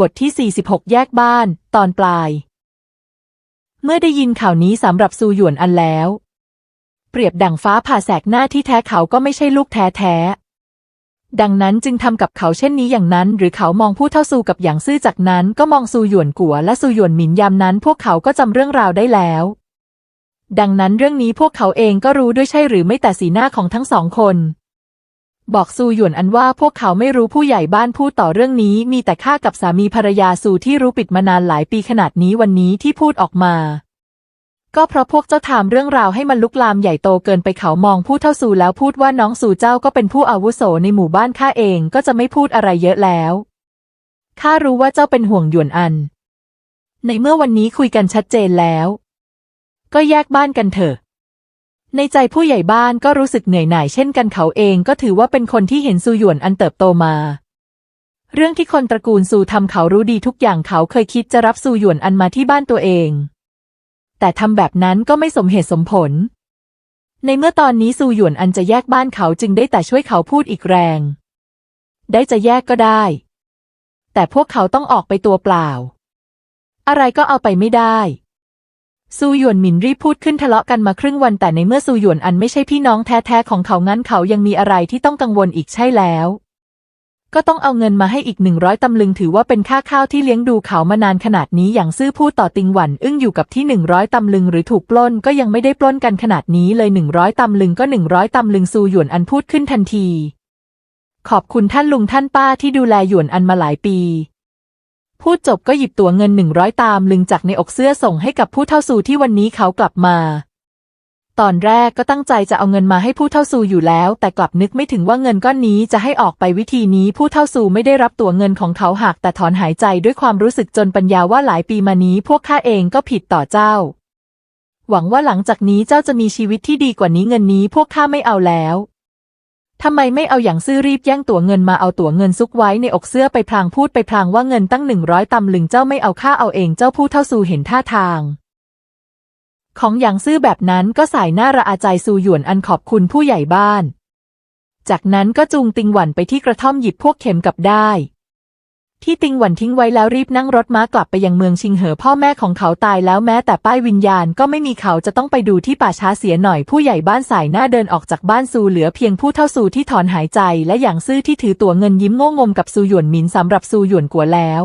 บทที่ 46 แยกบ้าน ตอนปลาย เมื่อได้ยินข่าวนี้สำหรับซูหยวนอันแล้ว เปรียบดั่งฟ้าผ่าแสกหน้าที่แท้เขาก็ไม่ใช่ลูกแท้แท้ๆดังนั้นจึงทำกับเขาเช่นนี้อย่างนั้น หรือเขามองผู้เท่าซูกับอย่างซื่อจากนั้น ก็มองซูหยวนกัวและซูหยวนหมินยามนั้น พวกเขาก็จำเรื่องราวได้แล้ว ดังนั้นเรื่องนี้พวกเขาเองก็รู้ด้วยใช่หรือไม่แต่สีหน้าของทั้งสองคน บอกซูหยวนอันว่าพวกเขาไม่รู้ผู้ใหญ่บ้านพูดต่อเรื่องนี้ มีแต่ข้ากับสามีภรรยาซูที่รู้ปิดมานานหลายปีขนาดนี้วันนี้ที่พูดออกมา ก็เพราะพวกเจ้าถามเรื่องราวให้มันลุกลามใหญ่โตเกินไปเขามองผู้เท่าซูแล้วพูดว่าน้องซูเจ้าก็เป็นผู้อาวุโสในหมู่บ้านข้าเองก็จะไม่พูดอะไรเยอะแล้วข้ารู้ว่าเจ้าเป็นห่วงหยวนอัน ในเมื่อวันนี้คุยกันชัดเจนแล้ว ก็แยกบ้านกันเถอะ ในใจผู้ใหญ่บ้านก็รู้สึกเหนื่อยหน่ายเช่นกันเขาเองก็ถือว่าเป็นคนที่เห็นซูหยวนอันเติบโตมา เรื่องที่คนตระกูลซูทำเขารู้ดีทุกอย่างเขาเคยคิดจะรับซูหยวนอันมาที่บ้านตัวเอง แต่ทำแบบนั้นก็ไม่สมเหตุสมผล ในเมื่อตอนนี้ซูหยวนอันจะแยกบ้านเขาจึงได้แต่ช่วยเขาพูดอีกแรง ได้จะแยกก็ได้ แต่พวกเขาต้องออกไปตัวเปล่า อะไรก็เอาไปไม่ได้ ซูหยวนหมินรีพูดขึ้นทะเลาะกันมาครึ่งวันแต่ในเมื่อซูหยวนอันไม่ใช่พี่น้องแท้ๆของเขางั้นเขายังมีอะไรที่ต้องกังวลอีกใช่แล้ว ก็ต้องเอาเงินมาให้อีกหนึ่งร้อยตำลึงถือว่าเป็นค่าข้าวที่เลี้ยงดูเขามานานขนาดนี้อย่างซื่อพูดต่อติงหวันอึ้งอยู่กับที่หนึ่งร้อยตำลึงหรือถูกปล้นก็ยังไม่ได้ปล้นกันขนาดนี้เลยหนึ่งร้อยตำลึงก็หนึ่งร้อยตำลึงซูหยวนอันพูดขึ้นทันที ขอบคุณท่านลุงท่านป้าที่ดูแลหยวนอันมาหลายปี พูดจบก็หยิบตั๋วเงินหนึ่งร้อยตามลึงจากในอกเสื้อส่งให้กับผู้เท่าซูที่วันนี้เขากลับมา ตอนแรกก็ตั้งใจจะเอาเงินมาให้ผู้เท่าซูอยู่แล้ว แต่กลับนึกไม่ถึงว่าเงินก้อนนี้จะให้ออกไปวิธีนี้ ผู้เท่าซูไม่ได้รับตั๋วเงินของเขาหากแต่ถอนหายใจด้วยความรู้สึกจนปัญญาว่าหลายปีมานี้ พวกข้าเองก็ผิดต่อเจ้า หวังว่าหลังจากนี้เจ้าจะมีชีวิตที่ดีกว่านี้เงินนี้พวกข้าไม่เอาแล้ว ทำไมไม่เอาอย่างซื่อรีบแย่งตั๋วเงินมาเอาตั๋วเงินซุกไว้ในอกเสื้อไปพลางพูดไปพลางว่าเงินตั้งหนึ่งร้อยตำลึงเจ้าไม่เอาค่าเอาเองเจ้าผู้เท่าซูเห็นท่าทาง ของอย่างซื่อแบบนั้นก็สายหน้าระอาใจซูหยวนอันขอบคุณผู้ใหญ่บ้าน จากนั้นก็จูงติงหวันไปที่กระท่อมหยิบพวกเข็มกับได้ ที่ติงหวันทิ้งไว้แล้วรีบนั่งรถม้ากลับไปยังเมืองชิงเหอพ่อแม่ของเขาตายแล้วแม้แต่ป้ายวิญญาณก็ไม่มีเขาจะต้องไปดูที่ป่าช้าเสียหน่อยผู้ใหญ่บ้านสายหน้าเดินออกจากบ้านซูเหลือเพียงผู้เท่าซูที่ถอนหายใจและอย่างซื่อที่ถือตั๋วเงินยิ้มโง่งมกับซูหยวนหมินสำหรับซูหยวนกัวแล้ว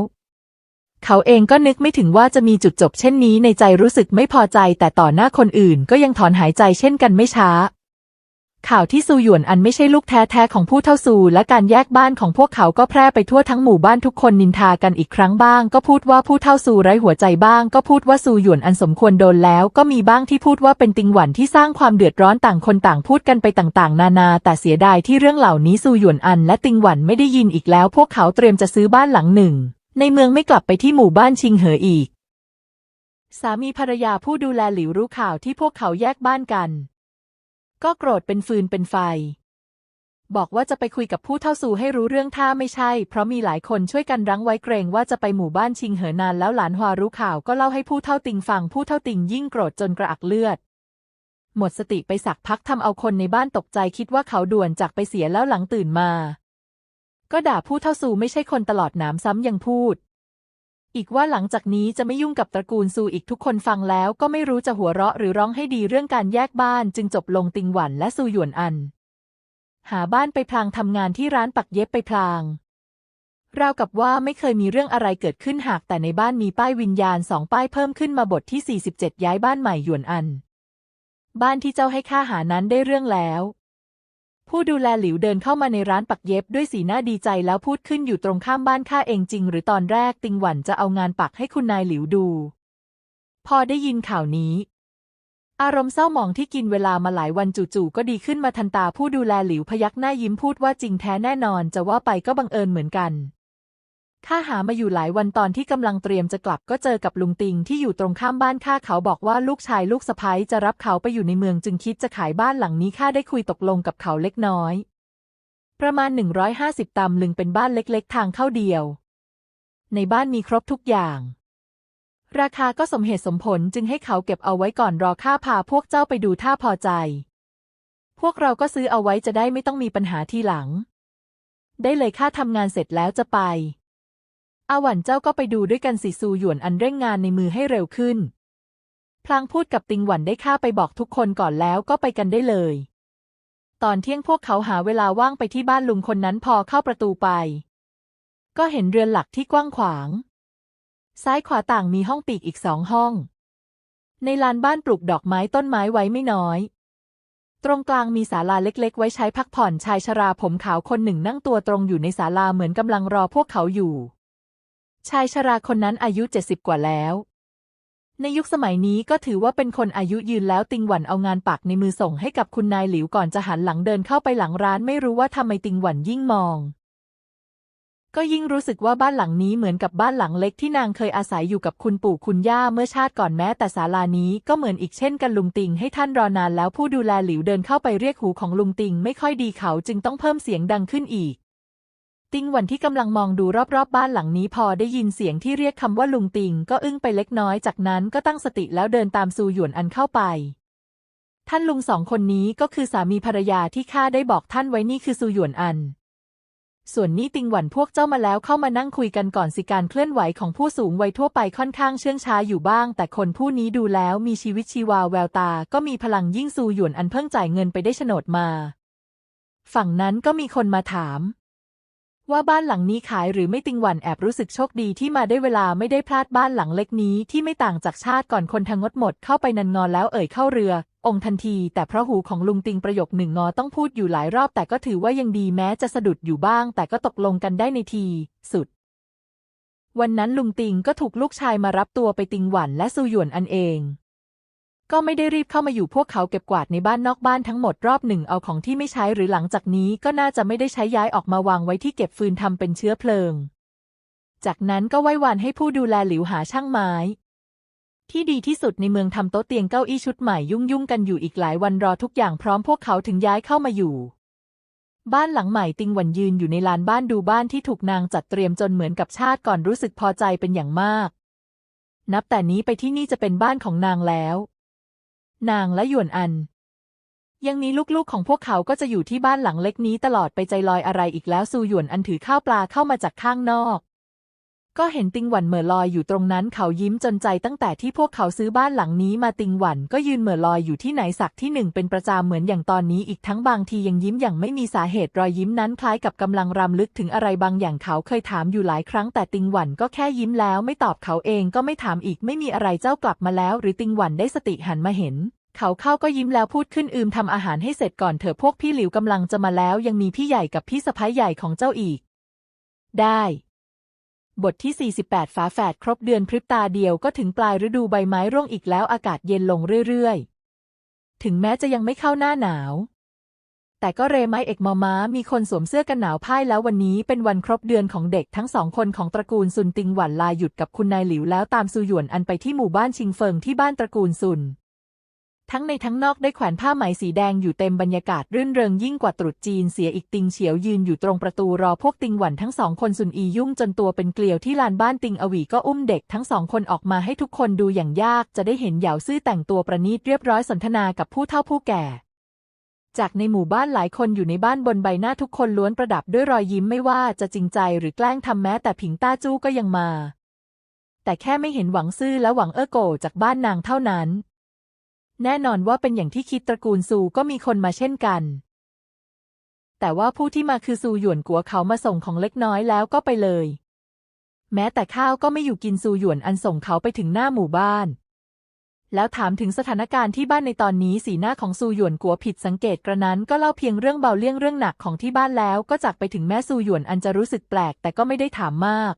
เขาเองก็นึกไม่ถึงว่าจะมีจุดจบเช่นนี้ในใจรู้สึกไม่พอใจแต่ต่อหน้าคนอื่นก็ยังถอนหายใจเช่นกันไม่ช้า ข่าวที่ซูหยวนอันไม่ใช่ลูกแท้ๆของผู้เท่าซูและการแยกบ้านของพวกเขาก็แพร่ไปทั่วทั้งหมู่บ้านทุกคนนินทากันอีกครั้งบ้าง ก็พูดว่าผู้เท่าซูไร้หัวใจบ้าง ก็พูดว่าซูหยวนอันสมควรโดนแล้วก็มีบ้างที่พูดว่าเป็นติงหวันที่สร้างความเดือดร้อนต่างคนต่างพูดกันไปต่างๆ นานา แต่เสียดายที่เรื่องเหล่านี้ซูหยวนอันและติงหวันไม่ได้ยินอีกแล้ว พวกเขาเตรียมจะซื้อบ้านหลังหนึ่ง ในเมืองไม่กลับไปที่หมู่บ้านชิงเหออีก สามีภรรยาผู้ดูแลหลิวรู้ข่าวที่พวกเขาแยกบ้านกัน ก็โกรธเป็นฟืนเป็นไฟ บอกว่าจะไปคุยกับผู้เท่าซูให้รู้เรื่องท่าไม่ใช่ เพราะมีหลายคนช่วยกันรั้งไว้เกรงว่าจะไปหมู่บ้านชิงเหอนานแล้วหลานฮวารู้ข่าวก็เล่าให้ผู้เท่าติงฟังผู้เท่าติงยิ่งโกรธจนกระอักเลือด หมดสติไปสักพักทำเอาคนในบ้านตกใจคิดว่าเขาด่วนจากไปเสียแล้วหลังตื่นมา ก็ด่าผู้เท่าซูไม่ใช่คนตลอดหนามซ้ำยังพูด อีกว่าหลังจากนี้จะไม่ยุ่งกับตระกูลซูอีกทุกคนฟังแล้วก็ไม่รู้จะหัวเราะหรือร้องให้ดีเรื่องการแยกบ้านจึงจบลงติงหวันและซูหยวนอัน หาบ้านไปพลางทำงานที่ร้านปักเย็บไปพลางราวกับว่าไม่เคยมีเรื่องอะไรเกิดขึ้นหากแต่ในบ้านมีป้ายวิญญาณสองป้ายเพิ่มขึ้นมาบทที่ 47 ย้ายบ้านใหม่หยวนอัน บ้านที่เจ้าให้ค่าหานั้นได้เรื่องแล้ว ผู้ดูแลหลิวเดินเข้ามาในร้านปักเย็บด้วยสีหน้าดีใจแล้วพูดขึ้นอยู่ตรงข้ามบ้านข้าเองจริง หรือตอนแรกติงหวันจะเอางานปักให้คุณนายหลิวดู พอได้ยินข่าวนี้ อารมณ์เศร้าหมองที่กินเวลามาหลายวันจู่ๆก็ดีขึ้นมาทันตาผู้ดูแลหลิวพยักหน้ายิ้มพูดว่าจริงแท้แน่นอนจะว่าไปก็บังเอิญเหมือนกัน ข้าหามาอยู่หลายวันตอนที่กำลังเตรียมจะกลับก็เจอกับลุงติงที่อยู่ตรงข้ามบ้านข้าเขาบอกว่าลูกชายลูกสะใภ้จะรับเขาไปอยู่ในเมืองจึงคิดจะขายบ้านหลังนี้ข้าได้คุยตกลงกับเขาเล็กน้อย ประมาณ 150ตำลึงเป็นบ้านเล็กๆ ทางเข้าเดียว ในบ้านมีครบทุกอย่าง ราคาก็สมเหตุสมผลจึงให้เขาเก็บเอาไว้ก่อนรอข้าพาพวกเจ้าไปดูท่าพอใจ พวกเราก็ซื้อเอาไว้จะได้ไม่ต้องมีปัญหาทีหลัง ได้เลยข้าทำงานเสร็จแล้วจะไป อาหวันเจ้าก็ไปดูด้วยกันสิซูหยวนอันเร่งงานในมือให้เร็วขึ้น พลางพูดกับติงหวันได้ข้าไปบอกทุกคนก่อนแล้วก็ไปกันได้เลย ตอนเที่ยงพวกเขาหาเวลาว่างไปที่บ้านลุงคนนั้นพอเข้าประตูไป ก็เห็นเรือนหลักที่กว้างขวาง ซ้ายขวาต่างมีห้องปีกอีกสองห้อง ในลานบ้านปลูกดอกไม้ต้นไม้ไว้ไม่น้อยตรงกลางมีศาลาเล็ก ๆ ไว้ใช้พักผ่อนชายชราผมขาวคนหนึ่งนั่งตัวตรงอยู่ในศาลาเหมือนกำลังรอพวกเขาอยู่ ชายชราคนนั้นอายุเจ็ดสิบกว่าแล้ว ในยุคสมัยนี้ก็ถือว่าเป็นคนอายุยืนแล้วติงหวันเอางานปักในมือส่งให้กับคุณนายหลิวก่อนจะหันหลังเดินเข้าไปหลังร้านไม่รู้ว่าทำไมติงหวันยิ่งมอง ก็ยิ่งรู้สึกว่าบ้านหลังนี้เหมือนกับบ้านหลังเล็กที่นางเคยอาศัยอยู่กับคุณปู่คุณย่าเมื่อชาติก่อนแม้แต่ศาลานี้ก็เหมือนอีกเช่นกันลุงติงให้ท่านรอนานแล้วผู้ดูแลหลิวเดินเข้าไปเรียกหูของลุงติงไม่ค่อยดีเขาจึงต้องเพิ่มเสียงดังขึ้นอีก ติงหวันที่กำลังมองดูรอบๆบบ้านหลังนี้พอได้ยินเสียงที่เรียกคำว่าลุงติงก็อึ้งไปเล็กน้อยจากนั้นก็ตั้งสติแล้วเดินตามซูหยวนอันเข้าไป ท่านลุงสองคนนี้ก็คือสามีภรรยาที่ข้าได้บอกท่านไว้นี่คือซูหยวนอัน ส่วนนี้ติงหวันพวกเจ้ามาแล้วเข้ามานั่งคุยกันก่อนสิการเคลื่อนไหวของผู้สูงวัยทั่วไปค่อนข้างเชื่องช้าอยู่บ้าง แต่คนผู้นี้ดูแล้วมีชีวิตชีวาแววตา ก็มีพลังยิ่งซูหยวนอันเพิ่งจ่ายเงินไปได้โฉนดมา ฝั่งนั้นก็มีคนมาถาม ว่าบ้านหลังนี้ขายหรือไม่ติงหวันแอบรู้สึกโชคดีที่มาได้เวลาไม่ได้พลาดบ้านหลังเล็กนี้ที่ไม่ต่างจากชาติก่อนคนทางงดหมดเข้าไปนันงอนแล้วเอ่ยเข้าเรือ องค์ทันที แต่เพราะหูของลุงติงประโยคหนึ่งงอต้องพูดอยู่หลายรอบแต่ก็ถือว่ายังดีแม้จะสะดุดอยู่บ้าง แต่ก็ตกลงกันได้ในที สุด วันนั้นลุงติงก็ถูกลูกชายมารับตัวไปติงหวันและซูหยวนอันเอง ก็ไม่ได้รีบเข้ามาอยู่พวกเขาเก็บกวาดในบ้านนอกบ้านทั้งหมดรอบหนึ่งเอาของที่ไม่ใช้หรือหลังจากนี้ก็น่าจะไม่ได้ใช้ย้ายออกมาวางไว้ที่เก็บฟืนทำเป็นเชื้อเพลิง จากนั้นก็ไว้วานให้ผู้ดูแลหลิวหาช่างไม้ ที่ดีที่สุดในเมืองทำโต๊ะเตียงเก้าอี้ชุดใหม่ยุ่งยุ่งกันอยู่อีกหลายวันรอทุกอย่างพร้อมพวกเขาถึงย้ายเข้ามาอยู่ บ้านหลังใหม่ติงหวันยืนอยู่ในลานบ้านดูบ้านที่ถูกนางจัดเตรียมจนเหมือนกับชาติก่อนรู้สึกพอใจเป็นอย่างมาก นับแต่นี้ไปที่นี่จะเป็นบ้านของนางแล้ว นางและหยวนอัน ยังนี้ลูกๆของพวกเขาก็จะอยู่ที่บ้านหลังเล็กนี้ตลอดไปใจลอยอะไรอีกแล้วซูหยวนอันถือข้าวปลาเข้ามาจากข้างนอก ก็เห็นติงหวันเหม่อลอยอยู่ตรงนั้นเขายิ้มจนใจตั้งแต่ที่พวกเขาซื้อบ้านหลังนี้มาติงหวันก็ยืนเหม่อลอยอยู่ที่ไหนสักที่หนึ่งเป็นประจำเหมือนอย่างตอนนี้อีกทั้งบางทียังยิ้มอย่างไม่มีสาเหตุรอยยิ้มนั้นคล้ายกับกำลังรำลึกถึงอะไรบางอย่างเขาเคยถามอยู่หลายครั้งแต่ติงหวันก็แค่ยิ้มแล้วไม่ตอบเขาเองก็ไม่ถามอีกไม่มีอะไรเจ้ากลับมาแล้ว หรือติงหวันได้สติหันมาเห็นเขาเข้าก็ยิ้มแล้วพูดขึ้นอืมทำอาหารให้เสร็จก่อนเถอะพวกพี่หลิวกำลังจะมาแล้วยังมีพี่ใหญ่กับพี่สะพ้ายใหญ่ของเจ้าอีก ได้ บทที่ 48 ฝาแฝดครบเดือนพริบตาเดียวก็ถึงปลายฤดูใบไม้ร่วงอีกแล้วอากาศเย็นลงเรื่อยๆ ถึงแม้จะยังไม่เข้าหน้าหนาว แต่ก็เรไม้เอกมอม้ามีคนสวมเสื้อกันหนาวพ่ายแล้ววันนี้เป็นวันครบเดือนของเด็กทั้งสองคนของตระกูลซุนติงหวันลายหยุดกับคุณนายหลิวแล้วตามซูหยวนอันไปที่หมู่บ้านชิงเฟิงที่บ้านตระกูลซุน ทั้งในทั้งนอกได้แขวนผ้าไหมสีแดงอยู่เต็มบรรยากาศรื่นเริงยิ่งกว่าตรุษจีนเสียอีกติงเฉียวยืนอยู่ตรงประตูรอพวกติงหวันทั้งสองคนซุนอียุ่งจนตัวเป็นเกลียวที่ลานบ้านติงอวีก็อุ้มเด็กทั้งสองคนออกมาให้ทุกคนดูอย่างยากจะได้เห็นเหยาซื่อแต่งตัวประณีตเรียบร้อยสนทนากับผู้เฒ่าผู้แก่ จากในหมู่บ้านหลายคนอยู่ในบ้านบนใบหน้าทุกคนล้วนประดับด้วยรอยยิ้มไม่ว่าจะจริงใจหรือแกล้งทำแม้แต่ผิงต้าจู้ก็ยังมา แต่แค่ไม่เห็นหวังซื่อและหวังเอ้อโกจากบ้านนางเท่านั้น แน่นอนว่าเป็นอย่างที่คิดตระกูลซูก็มีคนมาเช่นกัน แต่ว่าผู้ที่มาคือซูหยวนกัวเขามาส่งของเล็กน้อยแล้วก็ไปเลย แม้แต่ข้าวก็ไม่อยู่กินซูหยวนอันส่งเขาไปถึงหน้าหมู่บ้าน แล้วถามถึงสถานการณ์ที่บ้านในตอนนี้สีหน้าของซูหยวนกัวผิดสังเกตกระนั้นก็เล่าเพียงเรื่องเบาเลี่ยงเรื่องหนักของที่บ้านแล้วก็จากไปถึงแม่ซูหยวนอันจะรู้สึกแปลกแต่ก็ไม่ได้ถามมาก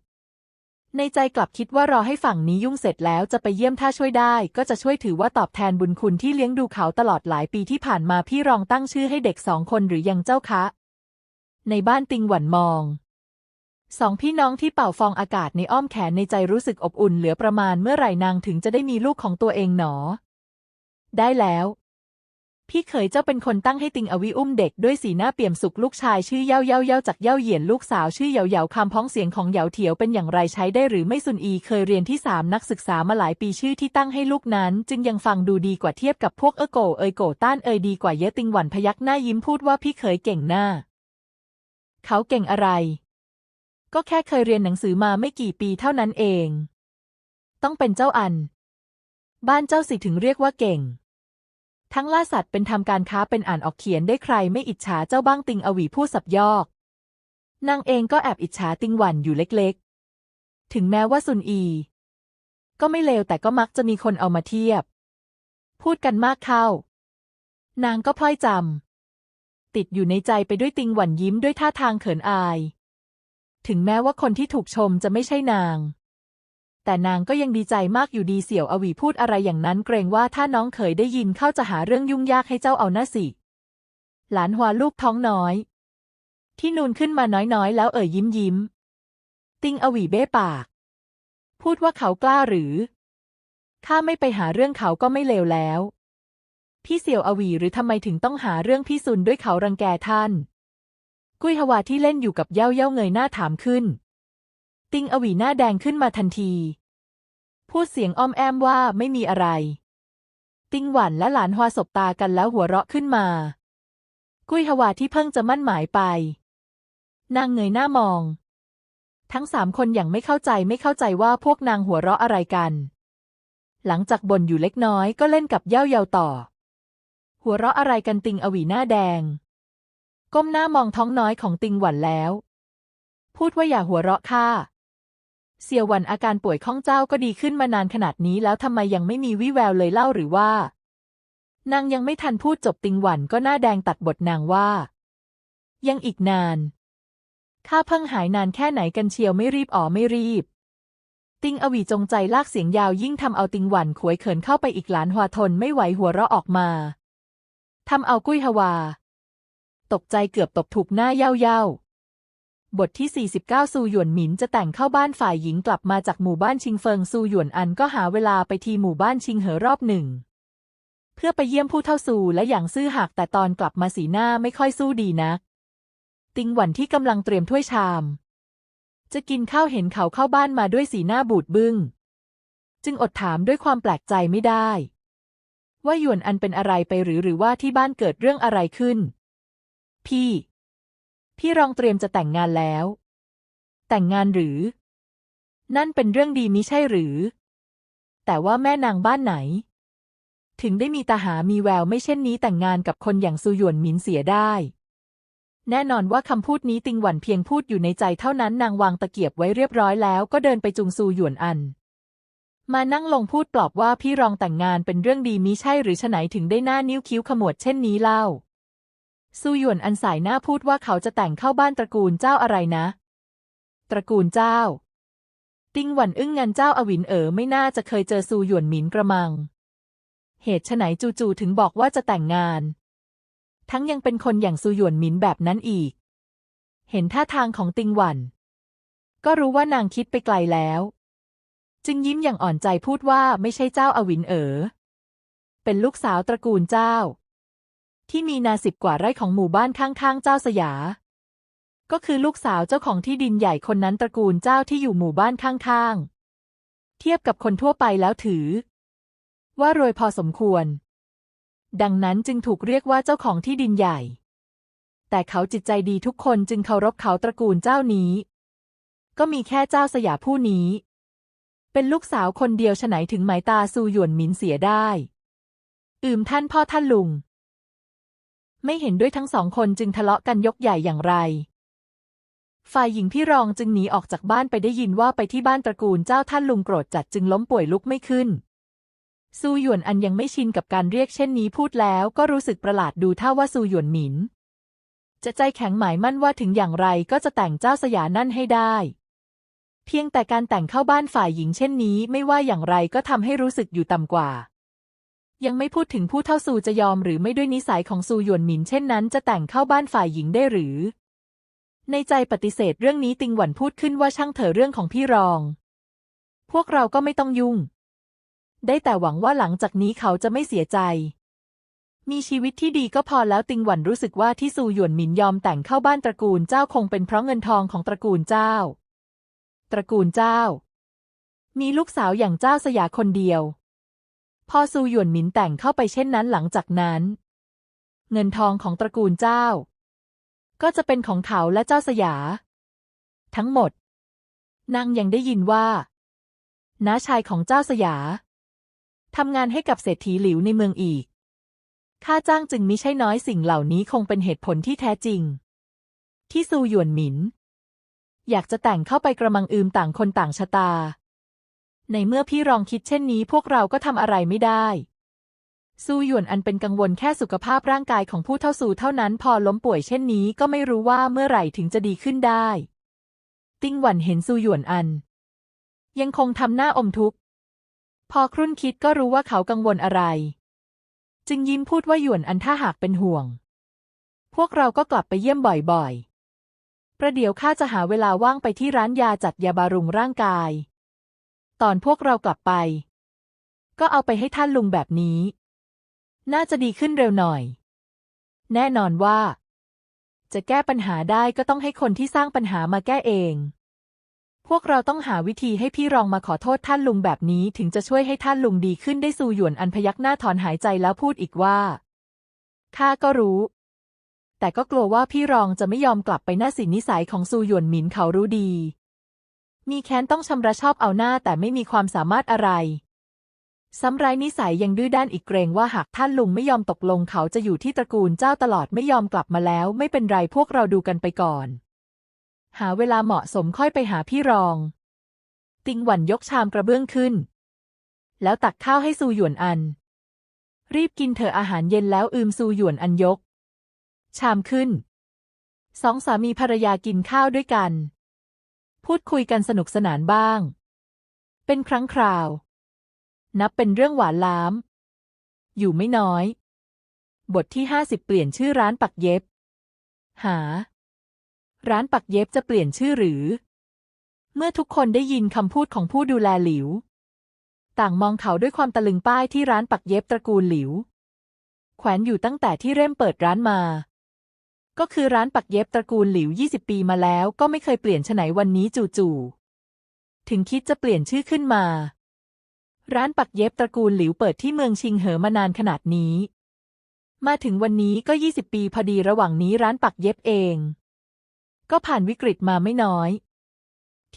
ในใจกลับคิดว่ารอให้ฝั่งนี้ยุ่งเสร็จแล้วจะไปเยี่ยมถ้าช่วยได้ ก็จะช่วยถือว่าตอบแทนบุญคุณที่เลี้ยงดูเขาตลอดหลายปีที่ผ่านมาพี่รองตั้งชื่อให้เด็กสองคนหรือยังเจ้าคะ ในบ้านติงหวันมองสองพี่น้องที่เป่าฟองอากาศในอ้อมแขนในใจรู้สึกอบอุ่นเหลือประมาณเมื่อไหร่นางถึงจะได้มีลูกของตัวเองหนอ ได้แล้ว พี่เขยเจ้าเป็นคนตั้งให้ติงอวิอุ้มเด็กด้วยสีหน้าเปี่ยมสุขลูกชายชื่อเย่าเย่าเย่าจากเย่าเหยียนลูกสาวชื่อเหยาเหยาคำพ้องเสียงของเหยาเถียวเป็นอย่างไรใช้ได้หรือไม่ซุนอีเคยเรียนที่สามนักศึกษามาหลายปีชื่อที่ตั้งให้ลูกนั้น จึงยังฟังดูดีกว่าเทียบกับพวกเอโกเอยโกต้านเอยดีกว่าเยอะติงหวันพยักหน้ายิ้มพูดว่าพี่เขยเก่งหน้า เขาเก่งอะไร ก็แค่เคยเรียนหนังสือมาไม่กี่ปีเท่านั้นเอง ต้องเป็นเจ้าอัน บ้านเจ้าสิถึงเรียกว่าเก่ง ทั้งล่าสัตว์เป็นทำการค้าเป็นอ่านออกเขียนได้ใครไม่อิจฉาเจ้าบ้างติงอวีพูดสับยอกนางเองก็แอบอิจฉาติงหวันอยู่เล็กๆ ถึงแม้ว่าซุนอี ก็ไม่เลวแต่ก็มักจะมีคนเอามาเทียบ พูดกันมากเข้า นางก็พลอยจำติดอยู่ในใจไปด้วยติงหวันยิ้มด้วยท่าทางเขินอาย ถึงแม้ว่าคนที่ถูกชมจะไม่ใช่นาง แต่นางก็ยังดีใจมากอยู่ดีเสี่ยวอวีพูดอะไรอย่างนั้นเกรงว่าถ้าน้องเขยได้ยินเข้าจะหาเรื่องยุ่งยากให้เจ้าเอาหน้าสิ หลานหัวลูกท้องน้อย ที่นูนขึ้นมาน้อยๆ แล้วเอ่ยยิ้มยิ้ม ติงอวีเบ้ปาก พูดว่าเขากล้าหรือ ข้าไม่ไปหาเรื่องเขาก็ไม่เลวแล้ว พี่เสี่ยวอวีหรือทำไมถึงต้องหาเรื่องพี่ซุนด้วยเขารังแกท่าน กุ้ยฮวาที่เล่นอยู่กับเย่าเย่าเงยหน้าถามขึ้น ติงอวีหน้าแดงขึ้นมาทันที พูดเสียงอ้อมแอมว่าไม่มีอะไร ติงหวันและหลานฮวาสบตากันแล้วหัวเราะขึ้นมา กุ้ยฮวาที่เพิ่งจะมั่นหมายไป นางเงยหน้ามอง ทั้งสามคนอย่างไม่เข้าใจไม่เข้าใจว่าพวกนางหัวเราะอะไรกัน หลังจากบ่นอยู่เล็กน้อยก็เล่นกับเย่าเยาต่อ หัวเราะอะไรกันติงอวีหน้าแดง ก้มหน้ามองท้องน้อยของติงหวันแล้วพูดว่าอย่าหัวเราะค่ะ เสียววันอาการป่วยข้องเจ้าก็ดีขึ้นมานานขนาดนี้แล้วทำไมยังไม่มีวี่แววเลยเล่าหรือว่า นางยังไม่ทันพูดจบติงหวันก็หน้าแดงตัดบทนางว่า ยังอีกนานข้าเพิ่งหายนานแค่ไหนกันเชียวไม่รีบอ๋อไม่รีบ ติงอวีจงใจลากเสียงยาวยิ่งทำเอาติงหวันขวยเขินเข้าไปอีกหลานหัวทนไม่ไหวหัวเราะออกมาทำเอากุ้ยฮวา ตกใจเกือบตบถูกหน้าเย้าเย้า บทที่ 49 ซูหยวนหมินจะแต่งเข้าบ้านฝ่ายหญิงกลับมาจากหมู่บ้านชิงเฟิงซูหยวนอันก็หาเวลาไปทีหมู่บ้านชิงเหอรอบหนึ่ง เพื่อไปเยี่ยมผู้เท่าซูและอย่างซื่อหักแต่ตอนกลับมาสีหน้าไม่ค่อยสู้ดีนัก ติงหวันที่กำลังเตรียมถ้วยชาม จะกินข้าวเห็นเขาเข้าบ้านมาด้วยสีหน้าบูดบึง้ง จึงอดถามด้วยความแปลกใจไม่ได้ ว่าหยวนอันเป็นอะไรไปหรือหรือว่าที่บ้านเกิดเรื่องอะไรขึ้น พี่ พี่รองเตรียมจะแต่งงานแล้ว แต่งงานหรือ นั่นเป็นเรื่องดีมิใช่หรือ แต่ว่าแม่นางบ้านไหน ถึงได้มีตาหามีแววไม่เช่นนี้แต่งงานกับคนอย่างซูหยวนหมินเสียได้ แน่นอนว่าคำพูดนี้ติงหวันเพียงพูดอยู่ในใจเท่านั้นนางวางตะเกียบไว้เรียบร้อยแล้วก็เดินไปจุงซูหยวนอันมานั่งลงพูดปลอบว่าพี่รองแต่งงานเป็นเรื่องดีมิใช่หรือฉะไหนถึงได้หน้านิ้วคิ้วขมวดเช่นนี้เล่า ซูหยวนอันสายหน้าพูดว่าเขาจะแต่งเข้าบ้านตระกูลเจ้าอะไรนะ ตระกูลเจ้า ติงหวันอึ้งงันเจ้าอวินเอ๋อไม่น่าจะเคยเจอซูหยวนหมินกระมัง เหตุไฉนจู่ๆถึงบอกว่าจะแต่งงาน ทั้งยังเป็นคนอย่างซูหยวนหมินแบบนั้นอีก เห็นท่าทางของติงหวัน ก็รู้ว่านางคิดไปไกลแล้ว จึงยิ้มอย่างอ่อนใจพูดว่าไม่ใช่เจ้าอวินเอ๋อเป็นลูกสาวตระกูลเจ้า ที่มีนาสิบกว่าไร่ของหมู่บ้านข้างๆ เจ้าสยา ก็คือลูกสาวเจ้าของที่ดินใหญ่คนนั้นตระกูลเจ้าที่อยู่หมู่บ้านข้างๆ เทียบกับคนทั่วไปแล้วถือ ว่ารวยพอสมควร ดังนั้นจึงถูกเรียกว่าเจ้าของที่ดินใหญ่ แต่เขาจิตใจดีทุกคนจึงเคารพเขาตระกูลเจ้านี้ ก็มีแค่เจ้าสยาผู้นี้ เป็นลูกสาวคนเดียวฉไหนถึงหมายตาซูหยวนหมินเสียได้ อืมท่านพ่อท่านลุง ไม่เห็นด้วยทั้งสองคนจึงทะเลาะกันยกใหญ่อย่างไร ฝ่ายหญิงพี่รองจึงหนีออกจากบ้านไปได้ยินว่าไปที่บ้านตระกูลเจ้าท่านลุงโกรธจัดจึงล้มป่วยลุกไม่ขึ้นซูหยวนอันยังไม่ชินกับการเรียกเช่นนี้พูดแล้วก็รู้สึกประหลาดดูท่าว่าซูหยวนหมิน จะใจแข็งหมายมั่นว่าถึงอย่างไรก็จะแต่งเจ้าสยานั่นให้ได้ เพียงแต่การแต่งเข้าบ้านฝ่ายหญิงเช่นนี้ไม่ว่าอย่างไรก็ทำให้รู้สึกอยู่ต่ำกว่า ยังไม่พูดถึงผู้เท่าซูจะยอมหรือไม่ด้วยนิสัยของซูหยวนหมินเช่นนั้นจะแต่งเข้าบ้านฝ่ายหญิงได้หรือ ในใจปฏิเสธเรื่องนี้ติงหวันพูดขึ้นว่าช่างเถอะเรื่องของพี่รอง พวกเราก็ไม่ต้องยุ่ง ได้แต่หวังว่าหลังจากนี้เขาจะไม่เสียใจ มีชีวิตที่ดีก็พอแล้วติงหวันรู้สึกว่าที่ซูหยวนหมินยอมแต่งเข้าบ้านตระกูลเจ้าคงเป็นเพราะเงินทองของตระกูลเจ้า ตระกูลเจ้า มีลูกสาวอย่างเจ้าสยาคนเดียว พอซูหยวนหมินแต่งเข้าไปเช่นนั้นหลังจากนั้น เงินทองของตระกูลเจ้า ก็จะเป็นของเขาและเจ้าสยา ทั้งหมด นางยังได้ยินว่าน้าชายของเจ้าสยาทำงานให้กับเศรษฐีหลิวในเมืองอีก ค่าจ้างจึงมิใช่น้อยสิ่งเหล่านี้คงเป็นเหตุผลที่แท้จริง ที่ซูหยวนหมิน อยากจะแต่งเข้าไปกระมังอืมต่างคนต่างชะตา ในเมื่อพี่รองคิดเช่นนี้พวกเราก็ทำอะไรไม่ได้ซูหยวนอันเป็นกังวลแค่สุขภาพร่างกายของผู้เท่าซูเท่านั้นพอล้มป่วยเช่นนี้ก็ไม่รู้ว่าเมื่อไหร่ถึงจะดีขึ้นได้ ติ้งหวันเห็นซูหยวนอัน ยังคงทำหน้าอมทุกข์ พอครุ่นคิดก็รู้ว่าเขากังวลอะไร จึงยิ้มพูดว่าหยวนอันถ้าหากเป็นห่วง พวกเราก็กลับไปเยี่ยมบ่อยๆ ประเดี๋ยวข้าจะหาเวลาว่างไปที่ร้านยาจัดยาบารุงร่างกาย ตอนพวกเรากลับไป ก็เอาไปให้ท่านลุงแบบนี้ น่าจะดีขึ้นเร็วหน่อย แน่นอนว่า จะแก้ปัญหาได้ก็ต้องให้คนที่สร้างปัญหามาแก้เอง พวกเราต้องหาวิธีให้พี่รองมาขอโทษท่านลุงแบบนี้ถึงจะช่วยให้ท่านลุงดีขึ้นได้ซูหยวนอันพยักหน้าถอนหายใจแล้วพูดอีกว่าข้าก็รู้แต่ก็กลัวว่าพี่รองจะไม่ยอมกลับไปหน้าสินนิสัยของซูหยวนหมินเขารู้ดี มีแค้นต้องชำระชอบเอาหน้าแต่ไม่มีความสามารถอะไร ซ้ำร้ายนิสัยยังดื้อด้านอีกเกรงว่าหากท่านลุงไม่ยอมตกลงเขาจะอยู่ที่ตระกูลเจ้าตลอดไม่ยอมกลับมาแล้ว ไม่เป็นไรพวกเราดูกันไปก่อน หาเวลาเหมาะสมค่อยไปหาพี่รอง ติงหวันยกชามกระเบื้องขึ้น แล้วตักข้าวให้ซูหยวนอัน รีบกินเถอะอาหารเย็นแล้วอืมซูหยวนอันยก ชามขึ้น สองสามีภรรยากินข้าวด้วยกัน พูดคุยกันสนุกสนานบ้าง เป็นครั้งคราว นับเป็นเรื่องหวานล้าม อยู่ไม่น้อย บทที่ห้าสิบเปลี่ยนชื่อร้านปักเย็บ หา ร้านปักเย็บจะเปลี่ยนชื่อหรือ เมื่อทุกคนได้ยินคำพูดของผู้ดูแลหลิว ต่างมองเขาด้วยความตะลึงป้ายที่ร้านปักเย็บตระกูลหลิว แขวนอยู่ตั้งแต่ที่เริ่มเปิดร้านมา ก็คือร้านปักเย็บตระกูลหลิว 20 ปีมาแล้วก็ไม่เคยเปลี่ยนฉไหนวันนี้จู่ๆ ถึงคิดจะเปลี่ยนชื่อขึ้นมา ร้านปักเย็บตระกูลหลิวเปิดที่เมืองชิงเหอมานานขนาดนี้ มาถึงวันนี้ก็ 20 ปีพอดีระหว่างนี้ร้านปักเย็บเอง ก็ผ่านวิกฤตมาไม่น้อย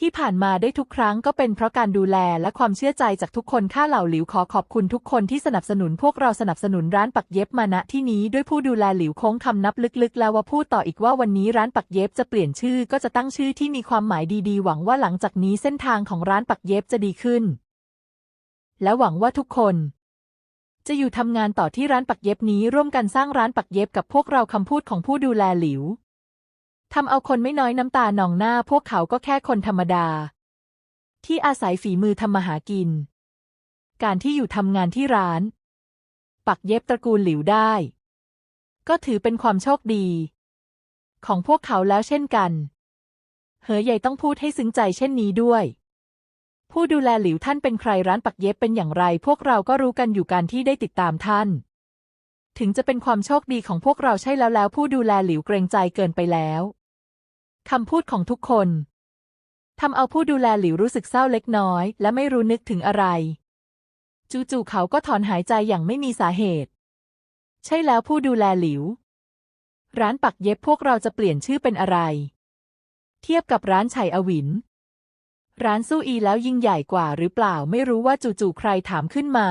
ที่ผ่านมาได้ทุกครั้งก็เป็นเพราะการดูแลและความเชื่อใจจากทุกคนข้าเหล่าหลิวขอขอบคุณทุกคนที่สนับสนุนพวกเราสนับสนุนร้านปักเย็บมาณที่นี้ด้วยผู้ดูแลหลิวโค้งคำนับลึกๆ แล้วว่าพูดต่ออีกว่าวันนี้ร้านปักเย็บจะเปลี่ยนชื่อก็จะตั้งชื่อที่มีความหมายดีๆ หวังว่าหลังจากนี้เส้นทางของร้านปักเย็บจะดีขึ้น และหวังว่าทุกคนจะอยู่ทำงานต่อที่ร้านปักเย็บนี้ร่วมกันสร้างร้านปักเย็บกับพวกเราคำพูดของผู้ดูแลหลิว ทำเอาคนไม่น้อยน้ำตาหนองหน้าพวกเขาก็แค่คนธรรมดา ที่อาศัยฝีมือทำมาหากิน การที่อยู่ทำงานที่ร้าน ปักเย็บตระกูลหลิวได้ ก็ถือเป็นความโชคดี ของพวกเขาแล้วเช่นกันเหอใหญ่ต้องพูดให้ซึ้งใจเช่นนี้ด้วย ผู้ดูแลหลิวท่านเป็นใครร้านปักเย็บเป็นอย่างไร พวกเราก็รู้กันอยู่การที่ได้ติดตามท่าน ถึงจะเป็นความโชคดีของพวกเราใช่แล้วแล้ว ผู้ดูแลหลิวเกรงใจเกินไปแล้ว คำพูดของทุกคนทำเอาผู้ดูแลหลิวรู้สึกเศร้าเล็กน้อย และไม่รู้นึกถึงอะไร จู่ๆเขาก็ถอนหายใจอย่างไม่มีสาเหตุ ใช่แล้วผู้ดูแลหลิว ร้านปักเย็บพวกเราจะเปลี่ยนชื่อเป็นอะไร เทียบกับร้านไฉอวิน ร้านสู้อีแล้วยิ่งใหญ่กว่าหรือเปล่าไม่รู้ว่าจู่ๆใครถามขึ้นมา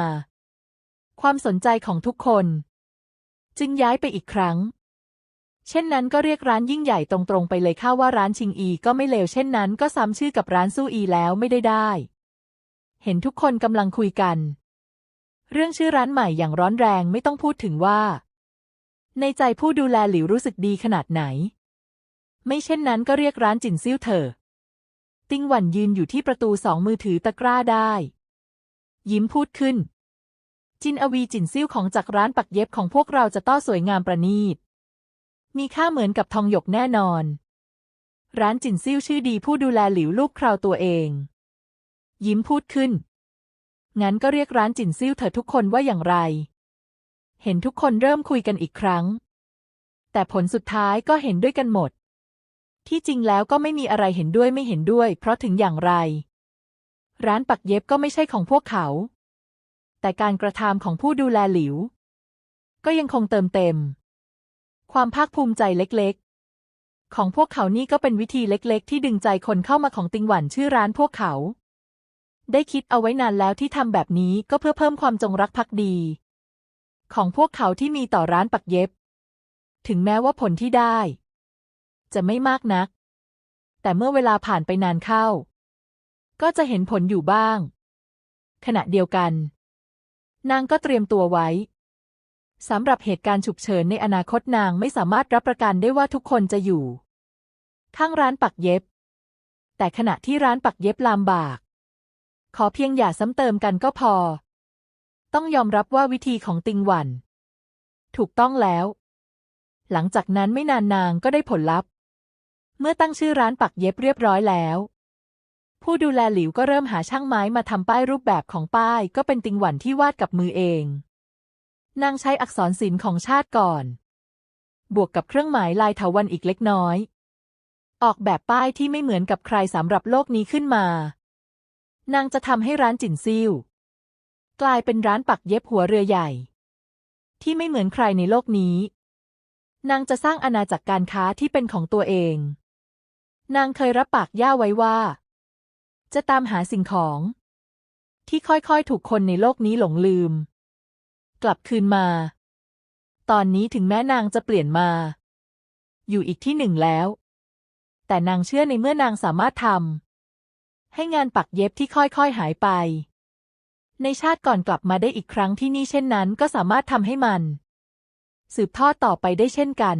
ความสนใจของทุกคน จึงย้ายไปอีกครั้ง เช่นนั้นก็เรียกร้านยิ่งใหญ่ตรงๆไปเลยข้าว่าร้านชิงอีก็ไม่เลวเช่นนั้นก็ซ้ำชื่อกับร้านสู้อีแล้วไม่ได้ได้ เห็นทุกคนกำลังคุยกัน เรื่องชื่อร้านใหม่อย่างร้อนแรงไม่ต้องพูดถึงว่า ในใจผู้ดูแลหลิวรู้สึกดีขนาดไหน ไม่เช่นนั้นก็เรียกร้านจินซิ่วเถอะติ้งหวันยืนอยู่ที่ประตูสองมือถือตะกร้าได้ ยิ้มพูดขึ้น จินอวีจินซิ่วของจากร้านปักเย็บของพวกเราจะต้อสวยงามประณีต มีค่าเหมือนกับทองหยกแน่นอน ร้านจินซิ่วชื่อดีผู้ดูแลหลิวลูกคราวตัวเอง ยิ้มพูดขึ้น งั้นก็เรียกร้านจินซิ่วเถอทุกคนว่าอย่างไร เห็นทุกคนเริ่มคุยกันอีกครั้ง แต่ผลสุดท้ายก็เห็นด้วยกันหมด ที่จริงแล้วก็ไม่มีอะไรเห็นด้วยไม่เห็นด้วย เพราะถึงอย่างไร ร้านปักเย็บก็ไม่ใช่ของพวกเขา แต่การกระทำของผู้ดูแลหลิว ก็ยังคงเติมเต็ม ความภาคภูมิใจเล็กๆ ของพวกเขานี่ก็เป็นวิธีเล็กๆ ที่ดึงใจคนเข้ามาของติงหวันชื่อร้านพวกเขา ได้คิดเอาไว้นานแล้วที่ทำแบบนี้ก็เพื่อเพิ่มความจงรักภักดี ของพวกเขาที่มีต่อร้านปักเย็บ ถึงแม้ว่าผลที่ได้ จะไม่มากนัก แต่เมื่อเวลาผ่านไปนานเข้า ก็จะเห็นผลอยู่บ้าง ขณะเดียวกัน นางก็เตรียมตัวไว้ สำหรับเหตุการณ์ฉุกเฉินในอนาคตนางไม่สามารถรับประกันได้ว่าทุกคนจะอยู่ ข้างร้านปักเย็บ แต่ขณะที่ร้านปักเย็บลำบาก ขอเพียงอย่าซ้ำเติมกันก็พอ ต้องยอมรับว่าวิธีของติงหวัน ถูกต้องแล้ว หลังจากนั้นไม่นานนางก็ได้ผลลัพธ์ เมื่อตั้งชื่อร้านปักเย็บเรียบร้อยแล้ว ผู้ดูแลหลิวก็เริ่มหาช่างไม้มาทำป้ายรูปแบบของป้าย ก็เป็นติงหวันที่วาดกับมือเอง นางใช้อักษรศิลป์ของชาติก่อน บวกกับเครื่องหมายลายเถาวัลย์อีกเล็กน้อย ออกแบบป้ายที่ไม่เหมือนกับใครสำหรับโลกนี้ขึ้นมา นางจะทำให้ร้านจินซิ่วกลายเป็นร้านปักเย็บหัวเรือใหญ่ ที่ไม่เหมือนใครในโลกนี้ นางจะสร้างอาณาจักรการค้าที่เป็นของตัวเอง นางเคยรับปากย่าไว้ว่า จะตามหาสิ่งของ ที่ค่อยๆ ถูกคนในโลกนี้หลงลืม กลับคืนมา ตอนนี้ถึงแม้นางจะเปลี่ยนมา อยู่อีกที่หนึ่งแล้ว แต่นางเชื่อในเมื่อนางสามารถทำให้งานปักเย็บที่ค่อยๆหายไป ในชาติก่อนกลับมาได้อีกครั้งที่นี่เช่นนั้นก็สามารถทำให้มัน สืบทอดต่อไปได้เช่นกัน